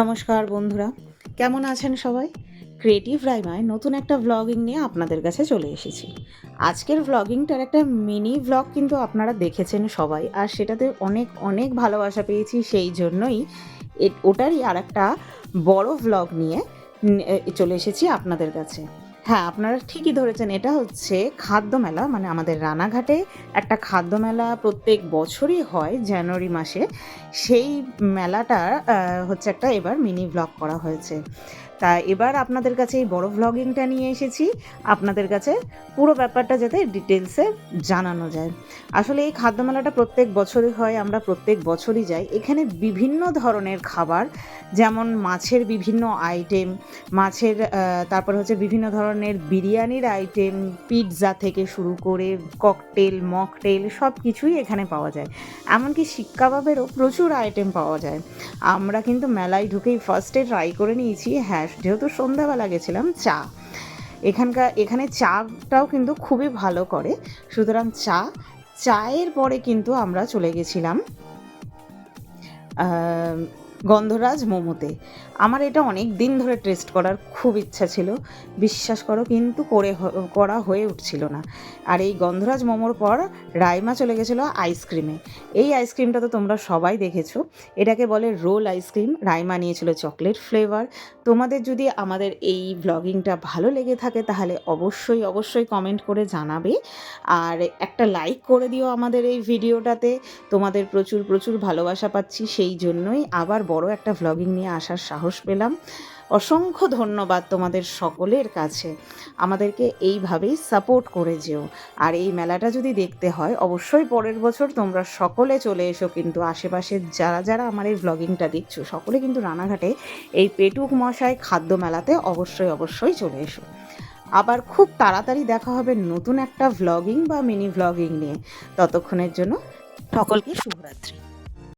নমস্কার বন্ধুরা, কেমন আছেন সবাই? ক্রিয়েটিভ রাইমায় নতুন একটা ভ্লগিং নিয়ে আপনাদের কাছে চলে এসেছি। আজকের ভ্লগিংটার একটা মিনি ভ্লগ কিন্তু আপনারা দেখেছেন সবাই, আর সেটাতে অনেক অনেক ভালোবাসা পেয়েছি, সেই জন্যই ওটারই আর একটা বড় ভ্লগ নিয়ে চলে এসেছি আপনাদের কাছে। হ্যাঁ আপনারা ঠিকই ধরেছেন। এটা হচ্ছে খাদ্য মেলা মানে আমাদের রানাঘাটে একটা খাদ্য মেলা প্রত্যেক বছরই হয় জানুয়ারি মাসে। সেই মেলাটা হচ্ছে একটা এবার মিনি ব্লগ করা হয়েছে। তা এবার আপনাদের কাছে এই বড় ভ্লগিংটা নিয়ে এসেছি। আপনাদের কাছে পুরো ব্যাপারটা যাতে ডিটেলসে জানানো যায়। আসলে এই খাদ্যমেলাটা প্রত্যেক বছরই হয়, আমরা প্রত্যেক বছরই যাই। এখানে বিভিন্ন ধরনের খাবার, যেমন মাছের বিভিন্ন আইটেম মাছের তারপর হচ্ছে বিভিন্ন ধরনের বিরিয়ানির আইটেম পিৎজা থেকে শুরু করে ককটেল মকটেল সব কিছুই এখানে পাওয়া যায়। এমনকি শিক কাবাবেরও প্রচুর আইটেম পাওয়া যায়। আমরা কিন্তু মেলায় ঢুকেই ফার্স্টে ট্রাই করে নিয়েছি। হ্যাঁ যেহেতু সন্ধ্যাবেলা গেছিলাম, চা। এখানকার, এখানে চাটাও কিন্তু খুবই ভালো করে। সুতরাং চা, চায়ের পরে কিন্তু আমরা চলে গেছিলাম। গন্ধরাজ মোমোতে। আমার এটা অনেক দিন ধরে টেস্ট করার খুব ইচ্ছা ছিল। বিশ্বাস করো কিন্তু করে করা হয়ে উঠছিল না। আর এই গন্ধরাজ মোমোর পর রাইমা চলে গেছিল আইসক্রিমে এই আইসক্রিমটা তো তোমরা সবাই দেখেছ। এটাকে বলে রোল আইসক্রিম রাইমা নিয়েছিল চকলেট ফ্লেভার তোমাদের যদি আমাদের এই ব্লগিংটা ভালো লেগে থাকে তাহলে অবশ্যই অবশ্যই কমেন্ট করে জানাবে। আর একটা লাইক করে দিও আমাদের এই ভিডিওটাতে তোমাদের প্রচুর প্রচুর ভালোবাসা পাচ্ছি। সেই জন্যই আবার বড় একটা ভ্লগিং নিয়ে আসার সাহস পেলাম। অসংখ্য ধন্যবাদ তোমাদের সকলের কাছে। আমাদেরকে এইভাবেই সাপোর্ট করে যেও। আর এই মেলাটা যদি দেখতে হয়, অবশ্যই পরের বছর তোমরা সকলে চলে এসো। কিন্তু আশেপাশের যারা যারা আমার এই ভ্লগিংটা দেখছ, সকলে কিন্তু রানাঘাটে এই পেটুক মশাই খাদ্য মেলাতে অবশ্যই অবশ্যই চলে এসো। আবার খুব তাড়াতাড়ি দেখা হবে নতুন একটা ভ্লগিং বা মিনি ভ্লগিং নিয়ে। ততক্ষণের জন্য সকলকে শুভরাত্রি।